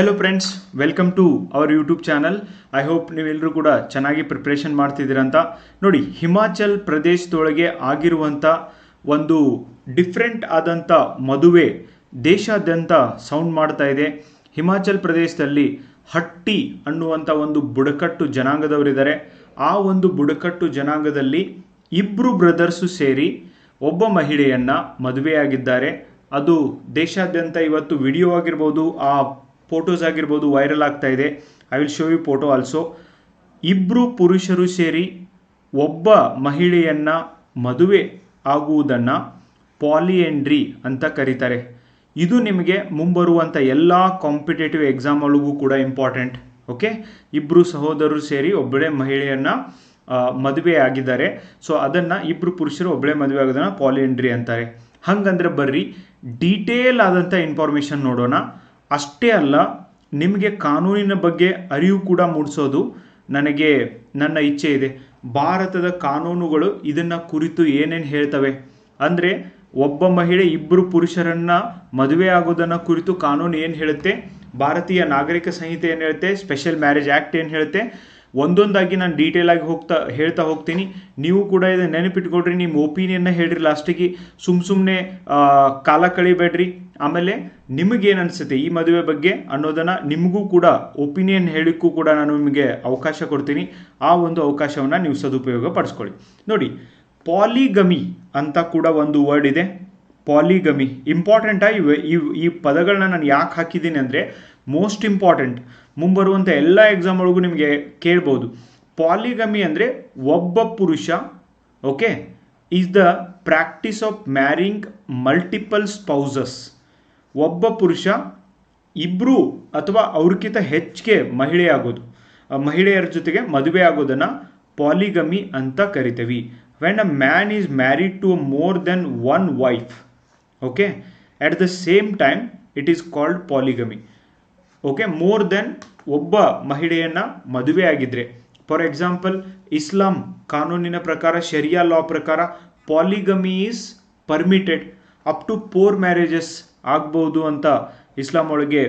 Hello friends welcome to our YouTube channel I hope ನೀವೆಲ್ಲರೂ ಕೂಡ ಚೆನ್ನಾಗಿ ಪ್ರಿಪ್ರೇಷನ್ ಮಾಡ್ತಿದ್ದೀರಂತ. ನೋಡಿ ಹಿಮಾಚಲ್ ಪ್ರದೇಶದೊಳಗೆ ಆಗಿರುವಂಥ ಒಂದು ಡಿಫ್ರೆಂಟ್ ಆದಂಥ ಮದುವೆ ದೇಶಾದ್ಯಂತ ಸೌಂಡ್ ಮಾಡ್ತಾ ಇದೆ. ಹಿಮಾಚಲ್ ಪ್ರದೇಶದಲ್ಲಿ ಹಟ್ಟಿ ಅನ್ನುವಂಥ ಒಂದು ಬುಡಕಟ್ಟು ಜನಾಂಗದವರಿದ್ದಾರೆ ಆ ಒಂದು ಬುಡಕಟ್ಟು ಜನಾಂಗದಲ್ಲಿ ಇಬ್ಬರು ಬ್ರದರ್ಸು ಸೇರಿ ಒಬ್ಬ ಮಹಿಳೆಯನ್ನು ಮದುವೆಯಾಗಿದ್ದಾರೆ. ಅದು ದೇಶಾದ್ಯಂತ ಇವತ್ತು ವಿಡಿಯೋ ಆಗಿರ್ಬೋದು, ಆ ಫೋಟೋಸ್ ಆಗಿರ್ಬೋದು ವೈರಲ್ ಆಗ್ತಾ ಇದೆ. I will show you photo also ಇಬ್ಬರು ಪುರುಷರು ಸೇರಿ ಒಬ್ಬ ಮಹಿಳೆಯನ್ನ ಮದುವೆ ಆಗುವುದನ್ನು ಪಾಲಿಯೆಂಡ್ರಿ ಅಂತ ಕರೀತಾರೆ. ಇದು ನಿಮಗೆ ಮುಂಬರುವಂಥ ಎಲ್ಲ ಕಾಂಪಿಟೇಟಿವ್ ಎಕ್ಸಾಮ್ಗಳಿಗೂ ಕೂಡ ಇಂಪಾರ್ಟೆಂಟ್ ಓಕೆ ಇಬ್ಬರು ಸಹೋದರರು ಸೇರಿ ಒಬ್ಬಳೇ ಮಹಿಳೆಯನ್ನು ಮದುವೆ ಆಗಿದ್ದಾರೆ. ಸೊ ಅದನ್ನು ಇಬ್ಬರು ಪುರುಷರು ಒಬ್ಬಳೇ ಮದುವೆ ಆಗೋದನ್ನ ಪಾಲಿಯೆಂಡ್ರಿ ಅಂತಾರೆ. ಹಂಗಂದ್ರೆ ಬರ್ರಿ ಡೀಟೇಲ್ ಆದಂಥ ಇನ್ಫಾರ್ಮೇಷನ್ ನೋಡೋಣ. ಅಷ್ಟೇ ಅಲ್ಲ, ನಿಮಗೆ ಕಾನೂನಿನ ಬಗ್ಗೆ ಅರಿವು ಕೂಡ ಮೂಡಿಸೋದು ನನಗೆ ನನ್ನ ಇಚ್ಛೆ ಇದೆ. ಭಾರತದ ಕಾನೂನುಗಳು ಇದನ್ನು ಕುರಿತು ಏನೇನು ಹೇಳ್ತವೆ? ಅಂದರೆ ಒಬ್ಬ ಮಹಿಳೆ ಇಬ್ಬರು ಪುರುಷರನ್ನ ಮದುವೆ ಆಗೋದನ್ನು ಕುರಿತು ಕಾನೂನು ಏನು ಹೇಳುತ್ತೆ? ಭಾರತೀಯ ನಾಗರಿಕ ಸಂಹಿತೆ ಏನು ಹೇಳುತ್ತೆ? ಸ್ಪೆಷಲ್ ಮ್ಯಾರೇಜ್ ಆ್ಯಕ್ಟ್ ಏನು ಹೇಳುತ್ತೆ? ಒಂದೊಂದಾಗಿ ನಾನು ಡೀಟೇಲ್ ಆಗಿ ಹೋಗ್ತಾ, ಹೇಳ್ತಾ ಹೋಗ್ತೀನಿ. ನೀವು ಕೂಡ ಇದನ್ನು ನೆನಪಿಟ್ಕೊಡ್ರಿ ನಿಮ್ಮ ಒಪಿನಿಯನ್ನ ಹೇಳ್ರಿ ಲಾಸ್ಟಿಗೆ ಸುಮ್ಮ ಸುಮ್ಮನೆ ಕಾಲ ಕಳಿಬೇಡ್ರಿ. ಆಮೇಲೆ ನಿಮಗೇನು ಅನಿಸುತ್ತೆ ಈ ಮದುವೆ ಬಗ್ಗೆ ಅನ್ನೋದನ್ನು ನಿಮಗೂ ಕೂಡ ಒಪಿನಿಯನ್ ಹೇಳಿಕ್ಕೂ ಕೂಡ ನಾನು ನಿಮಗೆ ಅವಕಾಶ ಕೊಡ್ತೀನಿ. ಆ ಒಂದು ಅವಕಾಶವನ್ನು ನೀವು ಸದುಪಯೋಗ ಪಡಿಸ್ಕೊಳ್ಳಿ. ನೋಡಿ, ಪಾಲಿಗಮಿ ಅಂತ ಕೂಡ ಒಂದು ವರ್ಡ್ ಇದೆ. ಪಾಲಿಗಮಿ. ಇಂಪಾರ್ಟೆಂಟಾ ಇವೆ ಈ ಪದಗಳನ್ನ ನಾನು ಯಾಕೆ ಹಾಕಿದ್ದೀನಿ ಅಂದರೆ ಮೋಸ್ಟ್ ಇಂಪಾರ್ಟೆಂಟ್ ಮುಂಬರುವಂಥ ಎಲ್ಲ ಎಕ್ಸಾಮ್ ಒಳಗೂ ನಿಮಗೆ ಕೇಳ್ಬೋದು. ಪಾಲಿಗಮಿ ಅಂದರೆ ಒಬ್ಬ ಪುರುಷ okay is the practice of marrying multiple spouses ಒಬ್ಬ ಪುರುಷ ಇಬ್ಬರು ಅಥವಾ ಅವ್ರಕ್ಕಿಂತ ಹೆಚ್ಚಿಗೆ ಮಹಿಳೆ ಆಗೋದು ಮಹಿಳೆಯರ ಜೊತೆಗೆ ಮದುವೆ ಆಗೋದನ್ನು ಪಾಲಿಗಮಿ ಅಂತ ಕರಿತೀವಿ. When a man is married to more than one wife okay at the same time it is called polygamy okay more than ಒಬ್ಬ ಮಹಿಳೆಯನ್ನ ಮದುವೆ ಆಗಿದ್ರೆ ಫಾರ್ ಎಕ್ಸಾಂಪಲ್ ಇಸ್ಲಾಂ ಕಾನೂನಿನ ಪ್ರಕಾರ ಶರಿಯಾ ಲಾ ಪ್ರಕಾರ polygamy is permitted up to four marriages ಆಗ್ಬೋದು ಅಂತ ಇಸ್ಲಾಂ ಒಳಗೆ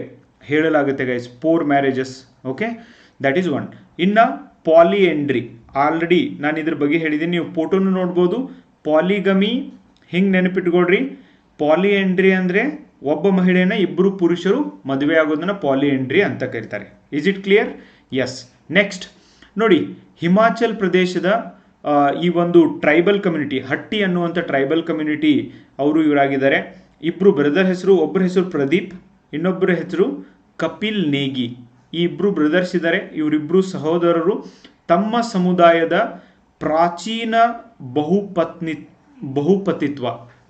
ಹೇಳಲಾಗುತ್ತೆ guys four marriages okay that is one ಇನ್ನು ಪಾಲಿಯೆಂಡ್ರಿ ಆಲ್ರೆಡಿ ನಾನು ಇದ್ರ ಬಗ್ಗೆ ಹೇಳಿದ್ದೀನಿ. ನೀವು ಫೋಟೋನು ನೋಡ್ಬೋದು. ಪಾಲಿಗಮಿ ಹಿಂಗೆ ನೆನಪಿಟ್ಕೊಳ್ರಿ? ಪಾಲಿಯೆಂಡ್ರಿ ಅಂದರೆ ಒಬ್ಬ ಮಹಿಳೆಯನ್ನ ಇಬ್ಬರು ಪುರುಷರು ಮದುವೆ ಆಗೋದನ್ನ ಪಾಲಿಯೆಂಡ್ರಿ ಅಂತ ಕರೀತಾರೆ. Is it clear yes next ನೋಡಿ, ಹಿಮಾಚಲ್ ಪ್ರದೇಶದ ಈ ಒಂದು ಟ್ರೈಬಲ್ ಕಮ್ಯುನಿಟಿ ಹಟ್ಟಿ ಅನ್ನುವಂಥ ಟ್ರೈಬಲ್ ಕಮ್ಯುನಿಟಿ ಅವರು ಇವರಾಗಿದ್ದಾರೆ. ಇಬ್ಬರು ಬ್ರದರ್ ಹೆಸರು ಒಬ್ಬರ ಹೆಸರು ಪ್ರದೀಪ್ ಇನ್ನೊಬ್ಬರ ಹೆಸರು ಕಪಿಲ್ ನೇಗಿ. ಈ ಇಬ್ಬರು ಬ್ರದರ್ಸ್ ಇದ್ದಾರೆ ಇವರಿಬ್ಬರು ಸಹೋದರರು ತಮ್ಮ ಸಮುದಾಯದ ಪ್ರಾಚೀನ ಬಹುಪತ್ನಿ, ಬಹುಪತಿತ್ವ.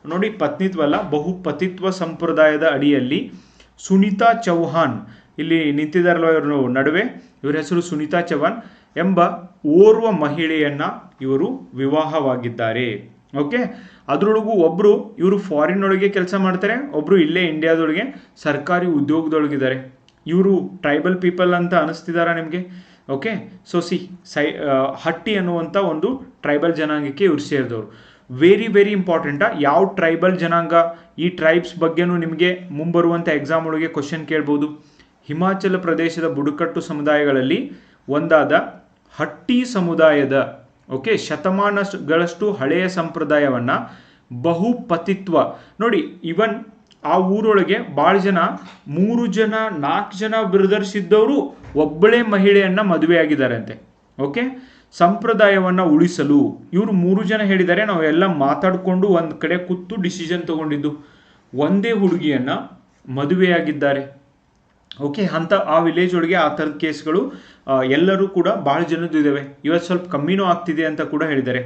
ನೋಡಿ, ಪತ್ನಿತ್ವ ಅಲ್ಲ, ಬಹುಪತಿತ್ವ ಸಂಪ್ರದಾಯದ ಅಡಿಯಲ್ಲಿ ಸುನಿತಾ ಚೌಹಾನ್ ಇಲ್ಲಿ ನಿಂತಿದ್ದಾರಲ್ವ ಇವರ ನಡುವೆ? ಇವರ ಹೆಸರು ಸುನಿತಾ ಚೌಹಾನ್ ಎಂಬ ಓರ್ವ ಮಹಿಳೆಯನ್ನ ಇವರು ವಿವಾಹವಾಗಿದ್ದಾರೆ. ಓಕೆ ಅದರೊಳಗೂ ಒಬ್ಬರು ಇವರು ಫಾರಿನ್ ಒಳಗೆ ಕೆಲಸ ಮಾಡ್ತಾರೆ ಒಬ್ಬರು ಇಲ್ಲೇ ಇಂಡಿಯಾದೊಳಗೆ ಸರ್ಕಾರಿ ಉದ್ಯೋಗದೊಳಗಿದ್ದಾರೆ. ಇವರು ಟ್ರೈಬಲ್ ಪೀಪಲ್ ಅಂತ ಅನಿಸ್ತಿದಾರ ನಿಮಗೆ? ಓಕೆ ಸೊ ಸಿ ಸೈ ಹಟ್ಟಿ ಅನ್ನುವಂಥ ಒಂದು ಟ್ರೈಬಲ್ ಜನಾಂಗಕ್ಕೆ ಇವ್ರು ಸೇರಿದವರು. ವೆರಿ ವೆರಿ ಇಂಪಾರ್ಟೆಂಟಾ ಯಾವ ಟ್ರೈಬಲ್ ಜನಾಂಗ? ಈ ಟ್ರೈಬ್ಸ್ ಬಗ್ಗೆನೂ ನಿಮಗೆ ಮುಂಬರುವಂಥ ಎಕ್ಸಾಮ್ ಒಳಗೆ ಕ್ವಶನ್ ಕೇಳ್ಬೋದು. ಹಿಮಾಚಲ ಪ್ರದೇಶದ ಬುಡಕಟ್ಟು ಸಮುದಾಯಗಳಲ್ಲಿ ಒಂದಾದ ಹಟ್ಟಿ ಸಮುದಾಯದ ಓಕೆ, ಶತಮಾನಗಳಷ್ಟು ಹಳೆಯ ಸಂಪ್ರದಾಯವನ್ನ ಬಹುಪತಿತ್ವ. ನೋಡಿ, ಇವನ್ ಆ ಊರೊಳಗೆ ಭಾಳ ಜನ, ಮೂರು ಜನ, ನಾಲ್ಕು ಜನ ಬ್ರದರ್ಸ್ ಇದ್ದವರು ಒಬ್ಬಳೇ ಮಹಿಳೆಯನ್ನು ಆಗಿದ್ದಾರಂತೆ ಓಕೆ, ಸಂಪ್ರದಾಯವನ್ನ ಉಳಿಸಲು. ಇವರು ಮೂರು ಜನ ಹೇಳಿದ್ದಾರೆ ನಾವು ಎಲ್ಲ ಮಾತಾಡಿಕೊಂಡು ಒಂದು ಕಡೆ ಕೂತು ಡಿಸಿಷನ್ ತಗೊಂಡಿದ್ದು. ಒಂದೇ ಹುಡುಗಿಯನ್ನ ಮದುವೆಯಾಗಿದ್ದಾರೆ. ಓಕೆ ಅಂತ ಆ ವಿಲೇಜ್ ಒಳಗೆ ಆ ಥರದ ಕೇಸ್ಗಳು ಎಲ್ಲರೂ ಕೂಡ ಭಾಳ ಜನದ್ದು ಇದ್ದಾವೆ ಇವತ್ತು ಸ್ವಲ್ಪ ಕಮ್ಮಿನೂ ಆಗ್ತಿದೆ ಅಂತ ಕೂಡ ಹೇಳಿದ್ದಾರೆ.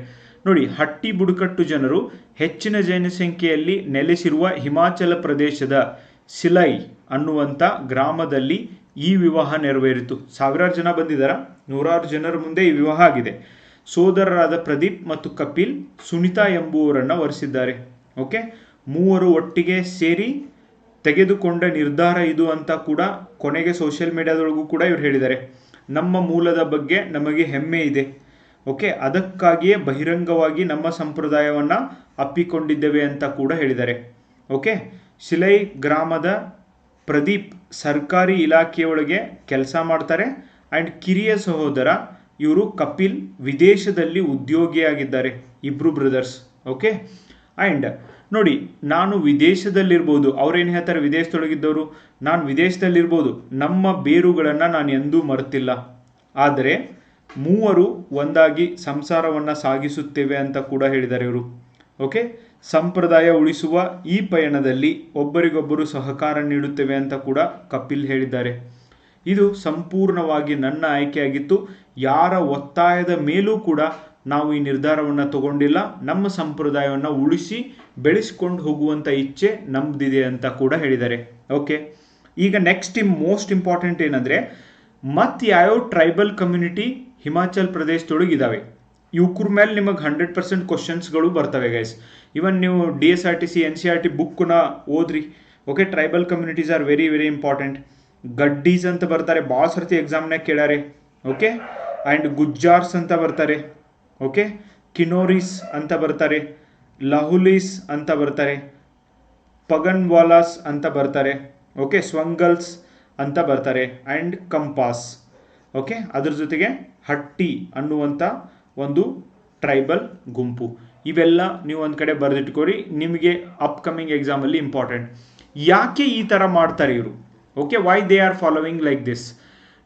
ನೋಡಿ, ಹಟ್ಟಿ ಬುಡಕಟ್ಟು ಜನರು ಹೆಚ್ಚಿನ ಜನಸಂಖ್ಯೆಯಲ್ಲಿ ನೆಲೆಸಿರುವ ಹಿಮಾಚಲ ಪ್ರದೇಶದ ಸಿಲೈ ಅನ್ನುವಂಥ ಗ್ರಾಮದಲ್ಲಿ ಈ ವಿವಾಹ ನೆರವೇರಿತು. ಸಾವಿರಾರು ಜನ ಬಂದಿದ್ದಾರ? ನೂರಾರು ಜನರ ಮುಂದೆ ಈ ವಿವಾಹ ಆಗಿದೆ. ಸೋದರರಾದ ಪ್ರದೀಪ್ ಮತ್ತು ಕಪಿಲ್, ಸುನಿತಾ ಎಂಬುವರನ್ನು ವರಿಸಿದ್ದಾರೆ. ಓಕೆ ಮೂವರು ಒಟ್ಟಿಗೆ ಸೇರಿ ತೆಗೆದುಕೊಂಡ ನಿರ್ಧಾರ ಇದು ಅಂತ ಕೂಡ ಕೊನೆಗೆ ಸೋಷಿಯಲ್ ಮೀಡಿಯಾದೊಳಗೂ ಕೂಡ ಇವ್ರು ಹೇಳಿದ್ದಾರೆ. ನಮ್ಮ ಮೂಲದ ಬಗ್ಗೆ ನಮಗೆ ಹೆಮ್ಮೆ ಇದೆ. ಓಕೆ ಅದಕ್ಕಾಗಿಯೇ ಬಹಿರಂಗವಾಗಿ ನಮ್ಮ ಸಂಪ್ರದಾಯವನ್ನ ಅಪ್ಪಿಕೊಂಡಿದ್ದೇವೆ ಅಂತ ಕೂಡ ಹೇಳಿದ್ದಾರೆ. ಓಕೆ ಶಿಲೈ ಗ್ರಾಮದ ಪ್ರದೀಪ್ ಸರ್ಕಾರಿ ಇಲಾಖೆಯೊಳಗೆ ಕೆಲಸ ಮಾಡ್ತಾರೆ. ಆ್ಯಂಡ್ ಕಿರಿಯ ಸಹೋದರ ಇವರು ಕಪಿಲ್ ವಿದೇಶದಲ್ಲಿ ಉದ್ಯೋಗಿಯಾಗಿದ್ದಾರೆ. ಇಬ್ರು ಬ್ರದರ್ಸ್ ಓಕೆ ಆ್ಯಂಡ್ ನೋಡಿ, ನಾನು ವಿದೇಶದಲ್ಲಿರ್ಬೋದು. ಅವ್ರೇನು ಹೇಳ್ತಾರೆ? ವಿದೇಶದೊಳಗಿದ್ದವರು. ನಾನು ವಿದೇಶದಲ್ಲಿರ್ಬೋದು. ನಮ್ಮ ಬೇರುಗಳನ್ನು ನಾನು ಎಂದೂ ಮರೆತಿಲ್ಲ. ಆದರೆ, ಮೂವರು ಒಂದಾಗಿ ಸಂಸಾರವನ್ನು ಸಾಗಿಸುತ್ತೇವೆ ಅಂತ ಕೂಡ ಹೇಳಿದ್ದಾರೆ ಇವರು. ಓಕೆ? ಸಂಪ್ರದಾಯ ಉಳಿಸುವ ಈ ಪಯಣದಲ್ಲಿ ಒಬ್ಬರಿಗೊಬ್ಬರು ಸಹಕಾರ ನೀಡುತ್ತೇವೆ ಅಂತ ಕೂಡ ಕಪಿಲ್ ಹೇಳಿದ್ದಾರೆ. ಇದು ಸಂಪೂರ್ಣವಾಗಿ ನನ್ನ ಆಯ್ಕೆಯಾಗಿತ್ತು. ಯಾರ ಒತ್ತಾಯದ ಮೇಲೂ ಕೂಡ ನಾವು ಈ ನಿರ್ಧಾರವನ್ನು ತಗೊಂಡಿಲ್ಲ, ನಮ್ಮ ಸಂಪ್ರದಾಯವನ್ನು ಉಳಿಸಿ ಬೆಳೆಸ್ಕೊಂಡು ಹೋಗುವಂಥ ಇಚ್ಛೆ ನಮ್ದಿದೆ ಅಂತ ಕೂಡ ಹೇಳಿದ್ದಾರೆ. ಓಕೆ ಈಗ ನೆಕ್ಸ್ಟ್ ಇಮ್ ಮೋಸ್ಟ್ ಇಂಪಾರ್ಟೆಂಟ್ ಏನಂದರೆ ಮತ್ತು ಯಾವ್ಯಾವ ಟ್ರೈಬಲ್ ಕಮ್ಯುನಿಟಿ ಹಿಮಾಚಲ್ ಪ್ರದೇಶದೊಳಗೆ ಇದ್ದಾವೆ ಇವ್ರ ಮೇಲೆ ನಿಮಗೆ ಹಂಡ್ರೆಡ್ ಪರ್ಸೆಂಟ್ ಕ್ವಶನ್ಸ್ಗಳು ಬರ್ತವೆ ಗೈಸ್ ಇವನ್ ನೀವು D S R T C N C R T ಬುಕ್ನ ಓದ್ರಿ. Okay tribal communities are very very important Gaddis ಅಂತ ಬರ್ತಾರೆ ಭಾಳ ಸರ್ತಿ ಎಕ್ಸಾಮ್ನಾಗ ಕೇಳಾರೆ ಓಕೆ ಆ್ಯಂಡ್ ಗುಜ್ಜಾರ್ಸ್ ಅಂತ ಬರ್ತಾರೆ. ಓಕೆ? ಕಿನೋರಿಸ್ ಅಂತ ಬರ್ತಾರೆ, ಲಹುಲೀಸ್ ಅಂತ ಬರ್ತಾರೆ, ಪಗನ್ವಾಲಾಸ್ ಅಂತ ಬರ್ತಾರೆ, ಓಕೆ? ಸ್ವಂಗಲ್ಸ್ ಅಂತ ಬರ್ತಾರೆ ಆ್ಯಂಡ್ ಕಂಪಾಸ್, ಓಕೆ? ಅದ್ರ ಜೊತೆಗೆ ಹಟ್ಟಿ ಅನ್ನುವಂಥ ಒಂದು ಟ್ರೈಬಲ್ ಗುಂಪು. ಇವೆಲ್ಲ ನೀವು ಒಂದು ಕಡೆ ಬರೆದಿಟ್ಕೊರಿ, ನಿಮಗೆ ಅಪ್ಕಮಿಂಗ್ ಎಕ್ಸಾಮಲ್ಲಿ ಇಂಪಾರ್ಟೆಂಟ್ ಯಾಕೆ ಈ ಥರ ಮಾಡ್ತಾರೆ ಇವರು? Okay? Why they are following like this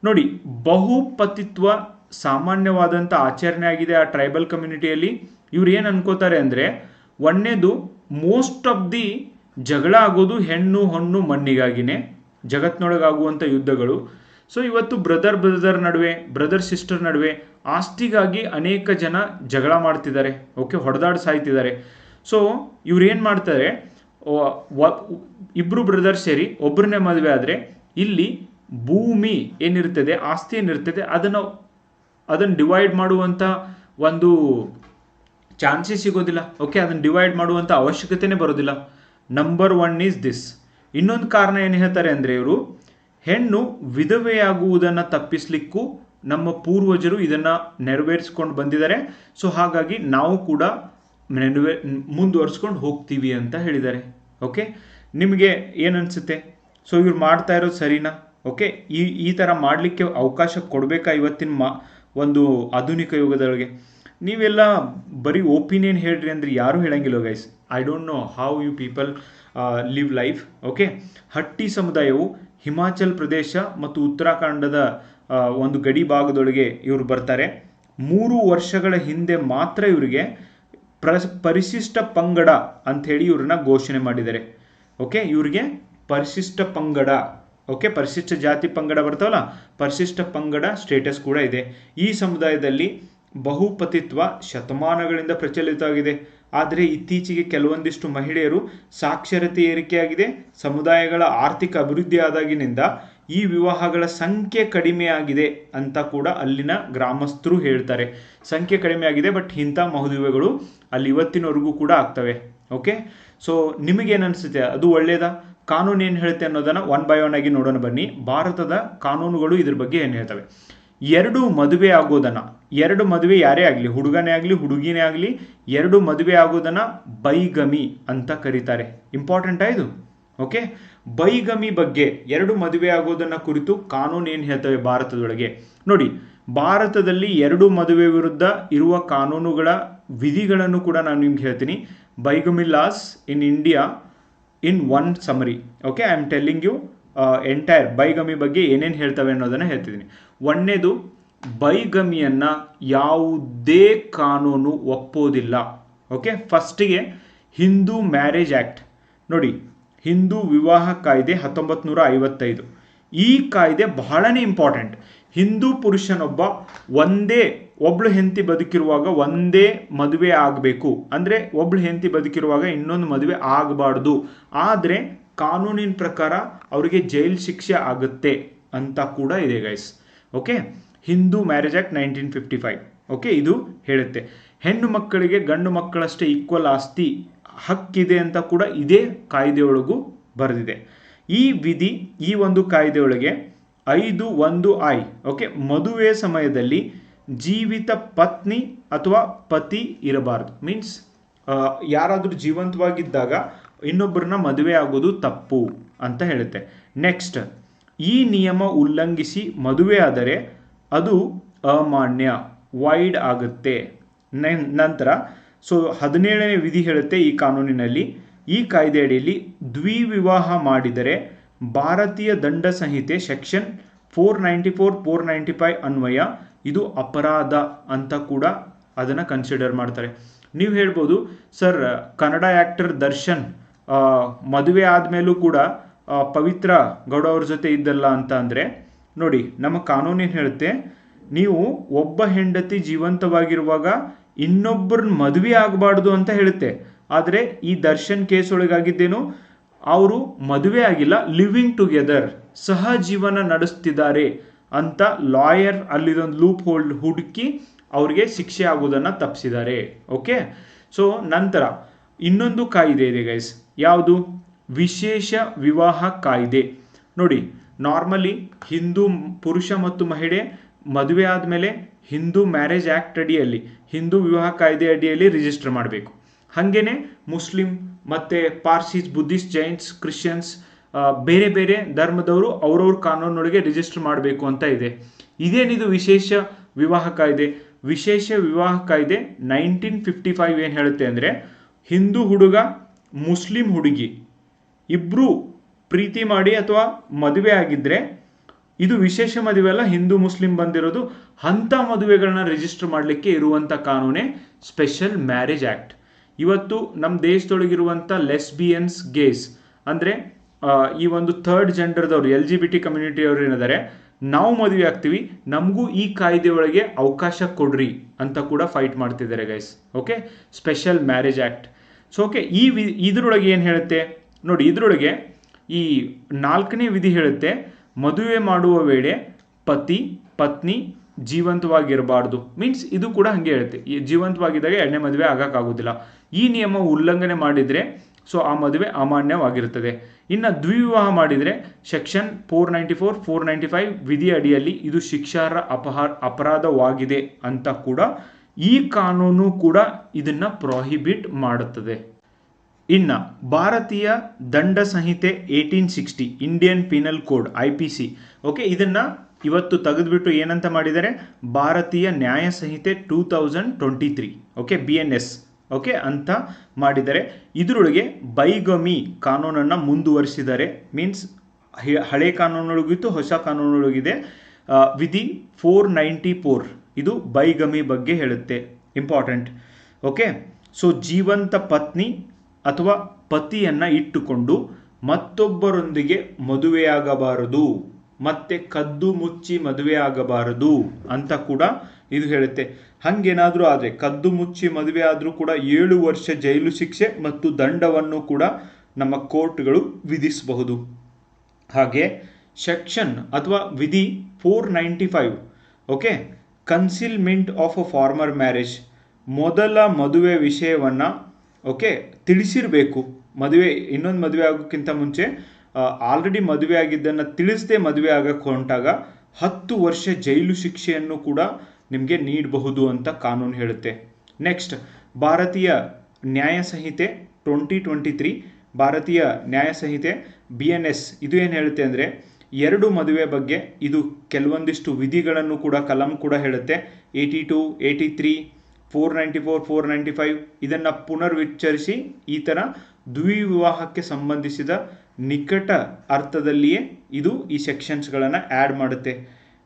ನೋಡಿ, ಬಹುಪತಿತ್ವ ಸಾಮಾನ್ಯವಾದಂಥ ಆಚರಣೆ ಆಗಿದೆ ಆ ಟ್ರೈಬಲ್ ಕಮ್ಯುನಿಟಿಯಲ್ಲಿ ಇವ್ರು ಏನು ಅನ್ಕೋತಾರೆ ಅಂದರೆ, ಒಂದನೇದು ಮೋಸ್ಟ್ ಆಫ್ ದಿ ಜಗಳ ಆಗೋದು ಹೆಣ್ಣು, ಹಣ್ಣು, ಮಣ್ಣಿಗಾಗಿನೇ ಜಗತ್ತಿನೊಳಗಾಗುವಂಥ ಯುದ್ಧಗಳು. ಸೊ ಇವತ್ತು ಬ್ರದರ್ ಬ್ರದರ್ ನಡುವೆ ಬ್ರದರ್ ಸಿಸ್ಟರ್ ನಡುವೆ ಆಸ್ತಿಗಾಗಿ ಅನೇಕ ಜನ ಜಗಳ ಮಾಡ್ತಿದ್ದಾರೆ. ಓಕೆ ಹೊಡೆದಾಡ್ ಸಾಯ್ತಿದ್ದಾರೆ. ಸೊ ಇವ್ರು ಏನು ಮಾಡ್ತಾರೆ ವ- ಬ್ರದರ್ ಸೇರಿ ಒಬ್ಬರನ್ನೇ ಮದುವೆ ಆದರೆ, ಇಲ್ಲಿ ಭೂಮಿ ಏನಿರ್ತದೆ, ಆಸ್ತಿ ಏನಿರ್ತದೆ, ಅದನ್ನು ಅದನ್ನು ಡಿವೈಡ್ ಮಾಡುವಂಥ ಒಂದು ಚಾನ್ಸಸ್ ಸಿಗೋದಿಲ್ಲ. ಓಕೆ ಅದನ್ನು ಡಿವೈಡ್ ಮಾಡುವಂಥ ಅವಶ್ಯಕತೆನೇ ಬರೋದಿಲ್ಲ. ನಂಬರ್ ಒನ್ ಈಸ್ ದಿಸ್ ಇನ್ನೊಂದು ಕಾರಣ ಏನು ಹೇಳ್ತಾರೆ ಅಂದರೆ ಇವರು, ಹೆಣ್ಣು ವಿಧವೆಯಾಗುವುದನ್ನು ತಪ್ಪಿಸ್ಲಿಕ್ಕೂ ನಮ್ಮ ಪೂರ್ವಜರು ಇದನ್ನು ನೆರವೇರಿಸ್ಕೊಂಡು ಬಂದಿದ್ದಾರೆ. ಸೊ ಹಾಗಾಗಿ ನಾವು ಕೂಡ ನೆರವೇ, ಮುಂದುವರ್ಸ್ಕೊಂಡು ಹೋಗ್ತೀವಿ ಅಂತ ಹೇಳಿದ್ದಾರೆ. ಓಕೆ ನಿಮಗೆ ಏನನ್ಸುತ್ತೆ ಸೊ ಇವ್ರು ಮಾಡ್ತಾ ಇರೋದು ಸರಿನಾ? ಓಕೆ ಈ ಈ ಥರ ಮಾಡಲಿಕ್ಕೆ ಅವಕಾಶ ಕೊಡಬೇಕಾ ಇವತ್ತಿನ ಮಾ ಒಂದು ಆಧುನಿಕ ಯುಗದೊಳಗೆ. ನೀವೆಲ್ಲ ಬರೀ ಒಪಿನಿಯನ್ ಹೇಳ್ರಿ ಅಂದ್ರೆ ಯಾರೂ ಹೇಳಂಗಿಲ್ಲ guys I don't know how you people live life okay Hatti ಸಮುದಾಯವು ಹಿಮಾಚಲ್ ಪ್ರದೇಶ ಮತ್ತು ಉತ್ತರಾಖಂಡದ ಒಂದು ಗಡಿ ಭಾಗದೊಳಗೆ ಇವರು ಬರ್ತಾರೆ. ಮೂರು ವರ್ಷಗಳ ಹಿಂದೆ ಮಾತ್ರ ಇವರಿಗೆ ಪ್ರ, ಪರಿಶಿಷ್ಟ ಪಂಗಡ ಅಂಥೇಳಿ ಇವ್ರನ್ನ ಘೋಷಣೆ ಮಾಡಿದ್ದಾರೆ. ಓಕೆ ಇವರಿಗೆ ಪರಿಶಿಷ್ಟ ಪಂಗಡ. ಓಕೆ ಪರಿಶಿಷ್ಟ ಜಾತಿ ಪಂಗಡ ಬರ್ತಾವಲ್ಲ ಪರಿಶಿಷ್ಟ ಪಂಗಡ ಸ್ಟೇಟಸ್ ಕೂಡ ಇದೆ. ಈ ಸಮುದಾಯದಲ್ಲಿ ಬಹುಪತಿತ್ವ ಶತಮಾನಗಳಿಂದ ಪ್ರಚಲಿತವಾಗಿದೆ. ಆದರೆ ಇತ್ತೀಚೆಗೆ ಕೆಲವೊಂದಿಷ್ಟು ಮಹಿಳೆಯರು ಸಾಕ್ಷರತೆ ಏರಿಕೆಯಾಗಿದೆ. ಸಮುದಾಯಗಳ ಆರ್ಥಿಕ ಅಭಿವೃದ್ಧಿ ಆದಾಗಿನಿಂದ ಈ ವಿವಾಹಗಳ ಸಂಖ್ಯೆ ಕಡಿಮೆಯಾಗಿದೆ ಅಂತ ಕೂಡ ಅಲ್ಲಿನ ಗ್ರಾಮಸ್ಥರು ಹೇಳ್ತಾರೆ. ಸಂಖ್ಯೆ ಕಡಿಮೆ ಆಗಿದೆ ಬಟ್ ಇಂಥ ಮಹದುವೆಗಳು ಅಲ್ಲಿ ಇವತ್ತಿನವರೆಗೂ ಕೂಡ ಆಗ್ತವೆ. ಓಕೆ ಸೊ ನಿಮಗೇನು ಅನಿಸುತ್ತೆ? ಅದು ಒಳ್ಳೆಯದಾ ಕಾನೂನು ಏನು ಹೇಳುತ್ತೆ ಅನ್ನೋದನ್ನು ಒನ್ ಬೈ ಒನ್ ಆಗಿ ನೋಡೋಣ ಬನ್ನಿ. ಭಾರತದ ಕಾನೂನುಗಳು ಇದ್ರ ಬಗ್ಗೆ ಏನು ಹೇಳ್ತವೆ? ಎರಡು ಮದುವೆ ಆಗೋದನ್ನ, ಎರಡು ಮದುವೆ ಯಾರೇ ಆಗಲಿ, ಹುಡುಗನೇ ಆಗಲಿ, ಹುಡುಗಿನೇ ಆಗಲಿ, ಎರಡು ಮದುವೆ ಆಗೋದನ್ನ ಬೈಗಮಿ ಅಂತ ಕರೀತಾರೆ. ಇಂಪಾರ್ಟೆಂಟಾ ಇದು? ಓಕೆ ಬೈಗಮಿ ಬಗ್ಗೆ ಎರಡು ಮದುವೆ ಆಗೋದನ್ನ ಕುರಿತು ಕಾನೂನು ಏನು ಹೇಳ್ತವೆ ಭಾರತದೊಳಗೆ? ನೋಡಿ, ಭಾರತದಲ್ಲಿ ಎರಡು ಮದುವೆ ವಿರುದ್ಧ ಇರುವ ಕಾನೂನುಗಳ ವಿಧಿಗಳನ್ನು ಕೂಡ ನಾನು ನಿಮ್ಗೆ ಹೇಳ್ತೀನಿ. Bigamy laws in India in one summary okay I am telling you entire bigamy ಬಗ್ಗೆ ಏನೇನು ಹೇಳ್ತವೆ ಅನ್ನೋದನ್ನು ಹೇಳ್ತಿದ್ದೀನಿ. ಒಂದನೇದು ಬೈಗಮಿಯನ್ನು ಯಾವುದೇ ಕಾನೂನು ಒಪ್ಪೋದಿಲ್ಲ. ಓಕೆ ಫಸ್ಟಿಗೆ ಹಿಂದೂ ಮ್ಯಾರೇಜ್ ಆ್ಯಕ್ಟ್ ನೋಡಿ, ಹಿಂದೂ ವಿವಾಹ ಕಾಯ್ದೆ ಹತ್ತೊಂಬತ್ತು ನೂರ ಐವತ್ತೈದು. ಈ ಕಾಯ್ದೆ ಬಹಳನೇ ಇಂಪಾರ್ಟೆಂಟ್ ಹಿಂದೂ ಪುರುಷನೊಬ್ಬ ಒಂದೇ, ಒಬ್ಳು ಹೆಂಡತಿ ಬದುಕಿರುವಾಗ ಒಂದೇ ಮದುವೆ ಆಗಬೇಕು. ಅಂದರೆ ಒಬ್ಳು ಹೆಂತಿ ಬದುಕಿರುವಾಗ ಇನ್ನೊಂದು ಮದುವೆ ಆಗಬಾರ್ದು. ಆದರೆ ಕಾನೂನಿನ ಪ್ರಕಾರ ಅವರಿಗೆ ಜೈಲ್ ಶಿಕ್ಷೆ ಆಗುತ್ತೆ ಅಂತ ಕೂಡ ಇದೆ guys okay Hindu marriage act nineteen fifty five okay ಇದು ಹೇಳುತ್ತೆ. ಹೆಣ್ಣು ಮಕ್ಕಳಿಗೆ ಗಂಡು ಮಕ್ಕಳಷ್ಟೇ ಈಕ್ವಲ್ ಆಸ್ತಿ ಹಕ್ಕಿದೆ ಅಂತ ಕೂಡ ಇದೇ ಕಾಯ್ದೆಯೊಳಗೂ ಬರೆದಿದೆ. ಈ ವಿಧಿ ಈ ಒಂದು ಕಾಯ್ದೆಯೊಳಗೆ ಐದು ಒಂದು ಐ ಓಕೆ ಮದುವೆ ಸಮಯದಲ್ಲಿ ಜೀವಿತ ಪತ್ನಿ ಅಥವಾ ಪತಿ ಇರಬಾರ್ದು. ಮೀನ್ಸ್ ಯಾರಾದರೂ ಜೀವಂತವಾಗಿದ್ದಾಗ ಇನ್ನೊಬ್ಬರನ್ನ ಮದುವೆ ಆಗೋದು ತಪ್ಪು ಅಂತ ಹೇಳುತ್ತೆ. ನೆಕ್ಸ್ಟ್ ಈ ನಿಯಮ ಉಲ್ಲಂಘಿಸಿ ಮದುವೆ ಆದರೆ ಅದು ಅಮಾನ್ಯ ವೈಡ್ ಆಗುತ್ತೆ. ನಂತರ ಸೊ ಹದಿನೇಳನೇ ವಿಧಿ ಹೇಳುತ್ತೆ ಈ ಕಾನೂನಿನಲ್ಲಿ. ಈ ಕಾಯ್ದೆಯಡಿಯಲ್ಲಿ ದ್ವಿವಿವಾಹ ಮಾಡಿದರೆ ಭಾರತೀಯ ದಂಡ ಸಂಹಿತೆ section four ninety four four ninety five ಅನ್ವಯ ಇದು ಅಪರಾಧ ಅಂತ ಕೂಡ ಅದನ್ನು ಕನ್ಸಿಡರ್ ಮಾಡ್ತಾರೆ. ನೀವು ಹೇಳ್ಬೋದು, ಸರ್, ಕನ್ನಡ ಆ್ಯಕ್ಟರ್ ದರ್ಶನ್ ಮದುವೆ ಆದಮೇಲೂ ಕೂಡ ಪವಿತ್ರ ಗೌಡ ಅವ್ರ ಜೊತೆ ಇದ್ದಲ್ಲ ಅಂತ ಅಂದರೆ, ನೋಡಿ, ನಮ್ಮ ಕಾನೂನೇನು ಹೇಳುತ್ತೆ, ನೀವು ಒಬ್ಬ ಹೆಂಡತಿ ಜೀವಂತವಾಗಿರುವಾಗ ಇನ್ನೊಬ್ಬರನ್ನ ಮದುವೆ ಆಗಬಾರ್ದು ಅಂತ ಹೇಳುತ್ತೆ. ಆದರೆ ಈ ದರ್ಶನ್ ಕೇಸ್ ಒಳಗಾಗಿದ್ದೇನು ಅವರು ಮದುವೆ ಆಗಿಲ್ಲ ಲಿವಿಂಗ್ ಟುಗೆದರ್ ಸಹ ಜೀವನ ನಡೆಸ್ತಿದ್ದಾರೆ ಅಂತ ಲಾಯರ್ ಅಲ್ಲಿದೊಂದು ಲೂಪ್ ಹೋಲ್ಡ್ ಹುಡುಕಿ ಅವರಿಗೆ ಶಿಕ್ಷೆ ಆಗೋದನ್ನು ತಪ್ಪಿಸಿದ್ದಾರೆ ಓಕೆ ಸೊ ನಂತರ ಇನ್ನೊಂದು ಕಾಯ್ದೆ ಇದೆ ಗೈಸ್ ಯಾವುದು? ವಿಶೇಷ ವಿವಾಹ ಕಾಯ್ದೆ. ನೋಡಿ ನಾರ್ಮಲಿ ಹಿಂದೂ ಪುರುಷ ಮತ್ತು ಮಹಿಳೆ ಮದುವೆ ಆದಮೇಲೆ ಹಿಂದೂ ಮ್ಯಾರೇಜ್ ಆ್ಯಕ್ಟ್ ಅಡಿಯಲ್ಲಿ, ಹಿಂದೂ ವಿವಾಹ ಕಾಯ್ದೆ ಅಡಿಯಲ್ಲಿ ರಿಜಿಸ್ಟರ್ ಮಾಡಬೇಕು. ಹಾಗೇನೆ ಮುಸ್ಲಿಂ ಮತ್ತು ಪಾರ್ಸೀಸ್ ಬುದ್ಧಿಸ್ಟ್ ಜೈನ್ಸ್ ಕ್ರಿಶ್ಚಿಯನ್ಸ್ ಬೇರೆ ಬೇರೆ ಧರ್ಮದವರು ಅವ್ರವ್ರ ಕಾನೂನೊಳಗೆ ರಿಜಿಸ್ಟರ್ ಮಾಡಬೇಕು ಅಂತ ಇದೆ. ಇದೇನಿದು ವಿಶೇಷ ವಿವಾಹ ಕಾಯ್ದೆ? ವಿಶೇಷ ವಿವಾಹ ಕಾಯ್ದೆ ನೈನ್ಟೀನ್ ಫಿಫ್ಟಿ ಫೈವ್ ಏನು ಹೇಳುತ್ತೆ ಅಂದರೆ ಹಿಂದೂ ಹುಡುಗ, ಮುಸ್ಲಿಂ ಹುಡುಗಿ ಇಬ್ಬರು ಪ್ರೀತಿ ಮಾಡಿ ಅಥವಾ ಮದುವೆ ಆಗಿದ್ದರೆ ಇದು ವಿಶೇಷ ಮದುವೆ ಅಲ್ಲ, ಹಿಂದೂ ಮುಸ್ಲಿಂ ಬಂದಿರೋದು, ಅಂಥ ಮದುವೆಗಳನ್ನ ರಿಜಿಸ್ಟರ್ ಮಾಡಲಿಕ್ಕೆ ಇರುವಂಥ ಕಾನೂನೇ ಸ್ಪೆಷಲ್ ಮ್ಯಾರೇಜ್ ಆ್ಯಕ್ಟ್ ಇವತ್ತು ನಮ್ಮ ದೇಶದೊಳಗಿರುವಂಥ ಲೆಸ್ಬಿಯನ್ಸ್ ಗೇಸ್ ಅಂದರೆ ಈ ಒಂದು ಥರ್ಡ್ ಜೆಂಡರ್ದವ್ರು ಎಲ್ ಜಿ ಬಿ ಟಿ ಕಮ್ಯುನಿಟಿಯವರು ಏನಿದ್ದಾರೆ ನಾವು ಮದುವೆ ಆಗ್ತೀವಿ, ನಮಗೂ ಈ ಕಾಯ್ದೆ ಒಳಗೆ ಅವಕಾಶ ಕೊಡ್ರಿ ಅಂತ ಕೂಡ ಫೈಟ್ ಮಾಡ್ತಿದ್ದಾರೆ guys okay special marriage act so okay ಈ ವಿ, ಇದರೊಳಗೆ ಏನು ಹೇಳುತ್ತೆ? ನೋಡಿ, ಇದರೊಳಗೆ ಈ ನಾಲ್ಕನೇ ವಿಧಿ ಹೇಳುತ್ತೆ, ಮದುವೆ ಮಾಡುವ ವೇಳೆ ಪತಿ, ಪತ್ನಿ ಜೀವಂತವಾಗಿರಬಾರ್ದು. ಮೀನ್ಸ್ ಇದು ಕೂಡ ಹಾಗೆ ಹೇಳುತ್ತೆ. ಜೀವಂತವಾಗಿದ್ದಾಗ ಎಣ್ಣೆ ಮದುವೆ ಆಗೋಕ್ಕಾಗೋದಿಲ್ಲ ಈ ನಿಯಮ ಉಲ್ಲಂಘನೆ ಮಾಡಿದರೆ ಸೊ ಆ ಮದುವೆ ಅಮಾನ್ಯವಾಗಿರುತ್ತದೆ. ಇನ್ನು ದ್ವಿವಿವಾಹ ಮಾಡಿದರೆ section four ninety four four ninety five ವಿಧಿ ಅಡಿಯಲ್ಲಿ ಇದು ಶಿಕ್ಷಾರ್ಹ ಅಪಹಾರ ಅಪರಾಧವಾಗಿದೆ ಅಂತ ಕೂಡ ಈ ಕಾನೂನು ಕೂಡ ಇದನ್ನು ಪ್ರೊಹಿಬಿಟ್ ಮಾಡುತ್ತದೆ. ಇನ್ನು ಭಾರತೀಯ ದಂಡ ಸಂಹಿತೆ eighteen sixty Indian penal code I P C okay ಇದನ್ನು ಇವತ್ತು ತೆಗೆದುಬಿಟ್ಟು ಏನಂತ ಮಾಡಿದ್ದಾರೆ? ಭಾರತೀಯ ನ್ಯಾಯ ಸಂಹಿತೆ two thousand twenty three okay B N S okay ಅಂತ ಮಾಡಿದ್ದಾರೆ. ಇದರೊಳಗೆ ಬೈಗಮಿ ಕಾನೂನನ್ನು ಮುಂದುವರಿಸಿದ್ದಾರೆ. ಮೀನ್ಸ್ ಹಳೆ ಕಾನೂನೊಳಗಿತ್ತು, ಹೊಸ ಕಾನೂನೊಳಗಿದೆ. ವಿಧಿ ಫೋರ್ ನೈಂಟಿ ಫೋರ್ ಇದು ಬೈಗಮಿ ಬಗ್ಗೆ ಹೇಳುತ್ತೆ. ಇಂಪಾರ್ಟೆಂಟ್ ಓಕೆ ಸೊ ಜೀವಂತ ಪತ್ನಿ ಅಥವಾ ಪತಿಯನ್ನು ಇಟ್ಟುಕೊಂಡು ಮತ್ತೊಬ್ಬರೊಂದಿಗೆ ಮದುವೆಯಾಗಬಾರದು. ಮತ್ತೆ ಕದ್ದು ಮುಚ್ಚಿ ಮದುವೆ ಆಗಬಾರದು ಅಂತ ಕೂಡ ಇದು ಹೇಳುತ್ತೆ. ಹಂಗೇನಾದರೂ ಆದರೆ ಕದ್ದು ಮುಚ್ಚಿ ಮದುವೆ ಆದರೂ ಕೂಡ ಏಳು ವರ್ಷ ಜೈಲು ಶಿಕ್ಷೆ ಮತ್ತು ದಂಡವನ್ನು ಕೂಡ ನಮ್ಮ ಕೋರ್ಟ್ಗಳು ವಿಧಿಸಬಹುದು. ಹಾಗೆ ಸೆಕ್ಷನ್ ಅಥವಾ ವಿಧಿ four ninety five, okay? Concealment of a former marriage ಮೊದಲ ಮದುವೆ ವಿಷಯವನ್ನು, ಓಕೆ, ತಿಳಿಸಿರಬೇಕು. ಮದುವೆ, ಇನ್ನೊಂದು ಮದುವೆ ಆಗೋಕ್ಕಿಂತ ಮುಂಚೆ ಆಲ್ರೆಡಿ ಮದುವೆ ಆಗಿದ್ದನ್ನು ತಿಳಿಸದೆ ಮದುವೆ ಆಗಕ್ಕೆ ಹೊಂಟಾಗ ಹತ್ತು ವರ್ಷ ಜೈಲು ಶಿಕ್ಷೆಯನ್ನು ಕೂಡ ನಿಮಗೆ ನೀಡಬಹುದು ಅಂತ ಕಾನೂನು ಹೇಳುತ್ತೆ. ನೆಕ್ಸ್ಟ್ ಭಾರತೀಯ ನ್ಯಾಯ ಸಂಹಿತೆ ಟ್ವೆಂಟಿ ಟ್ವೆಂಟಿ ತ್ರೀ ಭಾರತೀಯ ನ್ಯಾಯ ಸಂಹಿತೆ ಬಿ ಎನ್ ಎಸ್ ಇದು ಏನು ಹೇಳುತ್ತೆ ಅಂದರೆ ಎರಡು ಮದುವೆ ಬಗ್ಗೆ ಇದು ಕೆಲವೊಂದಿಷ್ಟು ವಿಧಿಗಳನ್ನು ಕೂಡ, ಕಲಂ ಕೂಡ ಹೇಳುತ್ತೆ. Eighty two eighty three four ninety four four ninety five ಇದನ್ನು ಪುನರ್ವಿಚ್ಚರಿಸಿ ಈ ಥರ ದ್ವಿವಿವಾಹಕ್ಕೆ ಸಂಬಂಧಿಸಿದ ನಿಕಟ ಅರ್ಥದಲ್ಲಿಯೇ ಇದು ಈ ಸೆಕ್ಷನ್ಸ್ಗಳನ್ನು ಆ್ಯಡ್ ಮಾಡುತ್ತೆ.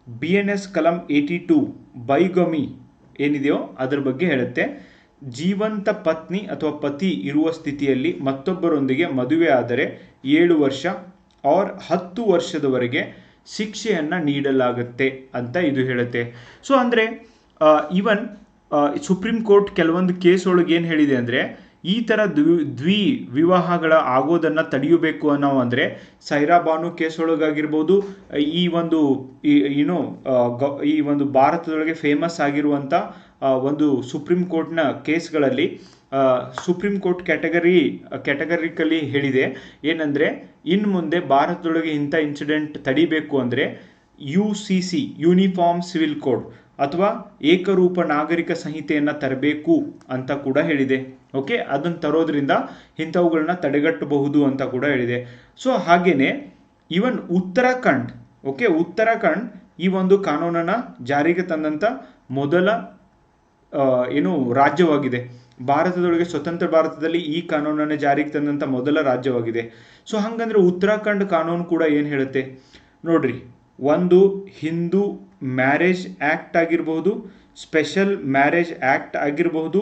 ಬಿ ಎನ್ ಎಸ್ ಕಲಂ ಏಯ್ಟಿ ಟು ಬೈಗಮಿ ಏನಿದೆಯೋ ಅದರ ಬಗ್ಗೆ ಹೇಳುತ್ತೆ. ಜೀವಂತ ಪತ್ನಿ ಅಥವಾ ಪತಿ ಇರುವ ಸ್ಥಿತಿಯಲ್ಲಿ ಮತ್ತೊಬ್ಬರೊಂದಿಗೆ ಮದುವೆ ಆದರೆ ಏಳು ವರ್ಷ ಆರ್ ಹತ್ತು ವರ್ಷದವರೆಗೆ ಶಿಕ್ಷೆಯನ್ನು ನೀಡಲಾಗುತ್ತೆ ಅಂತ ಇದು ಹೇಳುತ್ತೆ. ಸೊ ಅಂದರೆ ಈವನ್ ಸುಪ್ರೀಂ ಕೋರ್ಟ್ ಕೆಲವೊಂದು ಕೇಸ್ ಒಳಗೆ ಏನು ಹೇಳಿದೆ ಅಂದರೆ, ಈ ಥರ ದ್ವಿ ದ್ವಿ ವಿವಾಹಗಳ ಆಗೋದನ್ನು ತಡೆಯಬೇಕು ಅನ್ನೋ ಅಂದರೆ, ಸೈರಾ ಬಾನು ಕೇಸ್ ಒಳಗಾಗಿರ್ಬೋದು ಈ ಒಂದು ಏನು ಈ ಒಂದು ಭಾರತದೊಳಗೆ ಫೇಮಸ್ ಆಗಿರುವಂಥ ಒಂದು ಸುಪ್ರೀಂ ಕೋರ್ಟ್ನ ಕೇಸ್ಗಳಲ್ಲಿ ಸುಪ್ರೀಂ ಕೋರ್ಟ್ ಕ್ಯಾಟಗರಿ, ಕ್ಯಾಟಗರಿಕಲಿ ಹೇಳಿದೆ, ಏನಂದರೆ ಇನ್ನು ಮುಂದೆ ಭಾರತದೊಳಗೆ ಇಂಥ ಇನ್ಸಿಡೆಂಟ್ ತಡಿಬೇಕು ಅಂದರೆ U C C uniform civil code ಅಥವಾ ಏಕರೂಪ ನಾಗರಿಕ ಸಂಹಿತೆಯನ್ನು ತರಬೇಕು ಅಂತ ಕೂಡ ಹೇಳಿದೆ. ಓಕೆ ಅದನ್ನು ತರೋದ್ರಿಂದ ಇಂಥವುಗಳನ್ನ ತಡೆಗಟ್ಟಬಹುದು ಅಂತ ಕೂಡ ಹೇಳಿದೆ. ಸೊ ಹಾಗೆಯೇ ಈವನ್ ಉತ್ತರಾಖಂಡ್ ಓಕೆ ಉತ್ತರಾಖಂಡ್ ಈ ಒಂದು ಕಾನೂನನ್ನು ಜಾರಿಗೆ ತಂದಂಥ ಮೊದಲ ಏನು ರಾಜ್ಯವಾಗಿದೆ. ಭಾರತದೊಳಗೆ ಸ್ವತಂತ್ರ ಭಾರತದಲ್ಲಿ ಈ ಕಾನೂನನ್ನ ಜಾರಿಗೆ ತಂದಂಥ ಮೊದಲ ರಾಜ್ಯವಾಗಿದೆ. ಸೊ ಹಂಗಂದ್ರೆ ಉತ್ತರಾಖಂಡ್ ಕಾನೂನು ಕೂಡ ಏನು ಹೇಳುತ್ತೆ? ನೋಡ್ರಿ ಒಂದು ಹಿಂದೂ ಮ್ಯಾರೇಜ್ ಆ್ಯಕ್ಟ್ ಆಗಿರಬಹುದು ಸ್ಪೆಷಲ್ ಮ್ಯಾರೇಜ್ ಆ್ಯಕ್ಟ್ ಆಗಿರಬಹುದು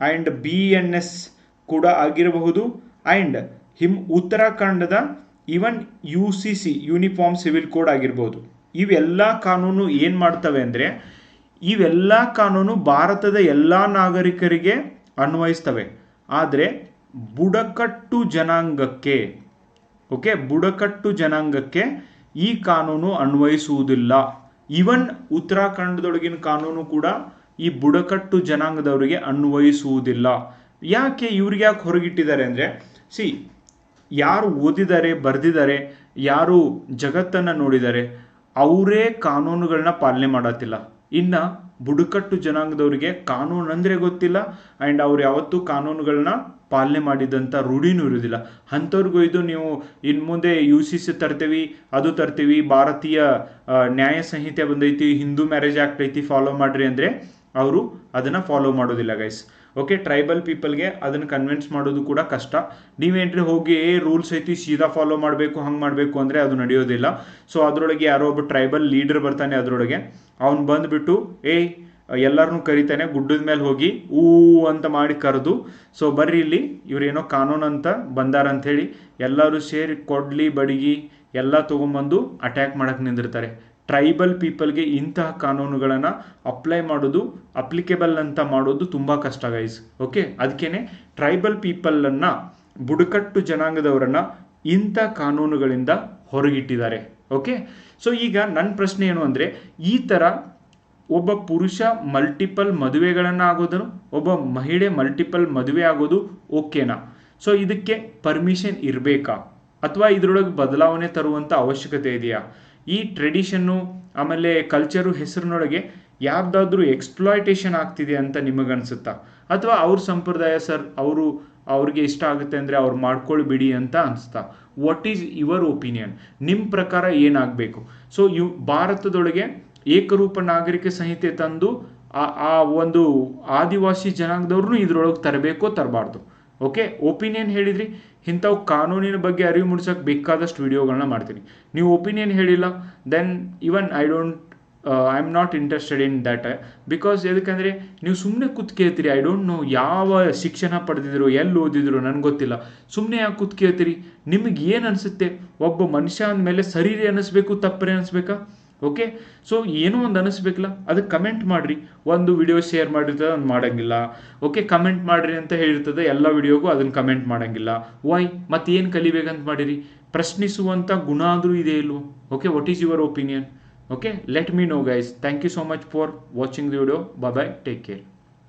ಆ್ಯಂಡ್ ಬಿ ಎನ್ ಎಸ್ ಕೂಡ ಆಗಿರಬಹುದು ಆ್ಯಂಡ್ ಹಿಮ್ ಉತ್ತರಾಖಂಡದ even U C C uniform civil code ಆಗಿರ್ಬೋದು. ಇವೆಲ್ಲ ಕಾನೂನು ಏನು ಮಾಡ್ತವೆ ಅಂದರೆ, ಇವೆಲ್ಲ ಕಾನೂನು ಭಾರತದ ಎಲ್ಲ ನಾಗರಿಕರಿಗೆ ಅನ್ವಯಿಸ್ತವೆ. ಆದರೆ ಬುಡಕಟ್ಟು ಜನಾಂಗಕ್ಕೆ, ಓಕೆ, ಬುಡಕಟ್ಟು ಜನಾಂಗಕ್ಕೆ ಈ ಕಾನೂನು ಅನ್ವಯಿಸುವುದಿಲ್ಲ. ಈವನ್ ಉತ್ತರಾಖಂಡದೊಳಗಿನ ಕಾನೂನು ಕೂಡ ಈ ಬುಡಕಟ್ಟು ಜನಾಂಗದವರಿಗೆ ಅನ್ವಯಿಸುವುದಿಲ್ಲ. ಯಾಕೆ ಇವ್ರಿಗೆ ಯಾಕೆ ಹೊರಗಿಟ್ಟಿದ್ದಾರೆ ಅಂದರೆ ಸಿ ಯಾರು ಓದಿದ್ದಾರೆ ಬರೆದಿದ್ದಾರೆ ಯಾರು ಜಗತ್ತನ್ನು ನೋಡಿದ್ದಾರೆ ಅವರೇ ಕಾನೂನುಗಳನ್ನ ಪಾಲನೆ ಮಾಡತ್ತಿಲ್ಲ. ಇನ್ನು ಬುಡಕಟ್ಟು ಜನಾಂಗದವರಿಗೆ ಕಾನೂನು ಅಂದರೆ ಗೊತ್ತಿಲ್ಲ ಆ್ಯಂಡ್ ಅವ್ರು ಯಾವತ್ತೂ ಕಾನೂನುಗಳನ್ನ ಪಾಲನೆ ಮಾಡಿದಂಥ ರೂಢಿನೂ ಇರೋದಿಲ್ಲ. ಅಂಥವ್ರಿಗೂ ಇದು ನೀವು ಇನ್ನು ಮುಂದೆ ಯು ಸಿ ಸಿ ತರ್ತೀವಿ, ಅದು ತರ್ತೀವಿ, ಭಾರತೀಯ ನ್ಯಾಯ ಸಂಹಿತೆ ಬಂದೈತಿ, ಹಿಂದೂ ಮ್ಯಾರೇಜ್ ಆ್ಯಕ್ಟ್ ಐತಿ ಫಾಲೋ ಮಾಡ್ರಿ ಅಂದರೆ ಅವರು ಅದನ್ನು ಫಾಲೋ ಮಾಡೋದಿಲ್ಲ ಗೈಸ್ ಓಕೆ ಟ್ರೈಬಲ್ ಪೀಪಲ್ಗೆ ಅದನ್ನು ಕನ್ವಿನ್ಸ್ ಮಾಡೋದು ಕೂಡ ಕಷ್ಟ. ನೀವೇನ್ರಿ ಹೋಗಿ, ಏ ರೂಲ್ಸ್ ಐತಿ, ಸೀದಾ ಫಾಲೋ ಮಾಡಬೇಕು, ಹಂಗೆ ಮಾಡಬೇಕು, ಅಂದರೆ ಅದು ನಡೆಯೋದಿಲ್ಲ. ಸೊ ಅದರೊಳಗೆ ಯಾರೋ ಒಬ್ಬ ಟ್ರೈಬಲ್ ಲೀಡರ್ ಬರ್ತಾನೆ ಅದರೊಳಗೆ. ಅವ್ನು ಬಂದುಬಿಟ್ಟು ಏಯ್ ಎಲ್ಲರನ್ನೂ ಕರಿತಾನೆ, ಗುಡ್ಡದ ಮೇಲೆ ಹೋಗಿ, ಊ ಅಂತ ಮಾಡಿ ಕರೆದು. ಸೊ ಬರ್ರಿ ಇಲ್ಲಿ, ಇವರೇನೋ ಕಾನೂನು ಅಂತ ಬಂದಾರ ಹೇಳಿ ಎಲ್ಲರೂ ಸೇರಿ, ಕೊಡ್ಲಿ, ಬಡಗಿ, ಎಲ್ಲ ತೊಗೊಂಬಂದು ಅಟ್ಯಾಕ್ ಮಾಡಕ್ಕೆ ನಿಂದಿರ್ತಾರೆ. ಟ್ರೈಬಲ್ ಪೀಪಲ್ಗೆ ಇಂತಹ ಕಾನೂನುಗಳನ್ನು ಅಪ್ಲೈ ಮಾಡೋದು ಅಪ್ಲಿಕೇಬಲ್ ಅಂತ ಮಾಡೋದು ತುಂಬ ಕಷ್ಟ ಗೈಸ್, ಓಕೆ? ಅದಕ್ಕೇ ಟ್ರೈಬಲ್ ಪೀಪಲನ್ನು, ಬುಡಕಟ್ಟು ಜನಾಂಗದವರನ್ನು ಇಂಥ ಕಾನೂನುಗಳಿಂದ ಹೊರಗಿಟ್ಟಿದ್ದಾರೆ, ಓಕೆ? ಸೊ ಈಗ ನನ್ನ ಪ್ರಶ್ನೆ ಏನು ಅಂದರೆ, ಈ ಥರ ಒಬ್ಬ ಪುರುಷ ಮಲ್ಟಿಪಲ್ ಮದುವೆಗಳನ್ನು ಆಗೋದು ಒಬ್ಬ ಮಹಿಳೆ ಮಲ್ಟಿಪಲ್ ಮದುವೆ ಆಗೋದು ಓಕೆನಾ? ಸೊ ಇದಕ್ಕೆ ಪರ್ಮಿಷನ್ ಇರಬೇಕಾ? ಅಥವಾ ಇದರೊಳಗೆ ಬದಲಾವಣೆ ತರುವಂಥ ಅವಶ್ಯಕತೆ ಇದೆಯಾ? ಈ ಟ್ರೆಡಿಷನ್ನು ಆಮೇಲೆ ಕಲ್ಚರು ಹೆಸರಿನೊಳಗೆ ಯಾರ್ದಾದ್ರೂ ಎಕ್ಸ್ಪ್ಲಾಯ್ಟೇಷನ್ ಆಗ್ತಿದೆ ಅಂತ ನಿಮಗನ್ಸುತ್ತಾ? ಅಥವಾ ಅವ್ರ ಸಂಪ್ರದಾಯ ಸರ್ ಅವರು ಅವ್ರಿಗೆ ಇಷ್ಟ ಆಗುತ್ತೆ ಅಂದರೆ ಅವ್ರು ಮಾಡ್ಕೊಳ್ಬಿಡಿ ಅಂತ ಅನಿಸ್ತಾ ವಾಟ್ ಈಸ್ ಯುವರ್ ಒಪಿನಿಯನ್ ನಿಮ್ಮ ಪ್ರಕಾರ ಏನಾಗಬೇಕು? ಸೊ ಇವ್ ಭಾರತದೊಳಗೆ ಏಕರೂಪ ನಾಗರಿಕ ಸಂಹಿತೆ ತಂದು, ಆ ಆ ಒಂದು ಆದಿವಾಸಿ ಜನಾಂಗದವ್ರನ್ನೂ ಇದ್ರೊಳಗೆ ತರಬೇಕೋ ತರಬಾರ್ದು. ಓಕೆ ಒಪಿನಿಯನ್ ಹೇಳಿದ್ರಿ? ಇಂಥವು ಕಾನೂನಿನ ಬಗ್ಗೆ ಅರಿವು ಮೂಡಿಸೋಕೆ ಬೇಕಾದಷ್ಟು ವಿಡಿಯೋಗಳನ್ನ ಮಾಡ್ತೀನಿ. ನೀವು ಒಪಿನಿಯನ್ ಹೇಳಿಲ್ಲ then even I don't I am not interested in that because ಎದಕ್ಕಂದರೆ ನೀವು ಸುಮ್ಮನೆ ಕೂತ್ ಕೇಳ್ತೀರಿ ಐ ಡೋಂಟ್ ನೋ ಯಾವ ಶಿಕ್ಷಣ ಪಡೆದಿದ್ರು, ಎಲ್ಲಿ ಓದಿದ್ರು, ನನಗೆ ಗೊತ್ತಿಲ್ಲ. ಸುಮ್ಮನೆ ಯಾಕೆ ಕೂತ್ ಕೇಳ್ತೀರಿ? ನಿಮಗೆ ಏನು ಅನಿಸುತ್ತೆ? ಒಬ್ಬ ಮನುಷ್ಯ ಅಂದಮೇಲೆ ಸರಿರಿ ಅನ್ನಿಸ್ಬೇಕು ತಪ್ಪರೆ ಅನ್ನಿಸ್ಬೇಕಾ ಓಕೆ ಸೊ ಏನೋ ಒಂದು ಅನಿಸ್ಬೇಕಲ್ಲ. ಅದಕ್ಕೆ ಕಮೆಂಟ್ ಮಾಡಿರಿ. ಒಂದು ವಿಡಿಯೋ ಶೇರ್ ಮಾಡಿರ್ತದೆ ಅದನ್ನು ಮಾಡೋಂಗಿಲ್ಲ. ಓಕೆ ಕಮೆಂಟ್ ಮಾಡಿರಿ ಅಂತ ಹೇಳಿರ್ತದೆ. ಎಲ್ಲ ವಿಡಿಯೋಗೂ ಅದನ್ನು ಕಮೆಂಟ್ ಮಾಡೋಂಗಿಲ್ಲ. ವೈ ಏನು ಕಲಿಬೇಕಂತ ಮಾಡಿರಿ? ಪ್ರಶ್ನಿಸುವಂಥ ಗುಣ ಆದರೂ ಇದೆ ಇಲ್ವೋ? Okay what is your opinion okay let me know guys thank you so much for watching the video bye bye take care.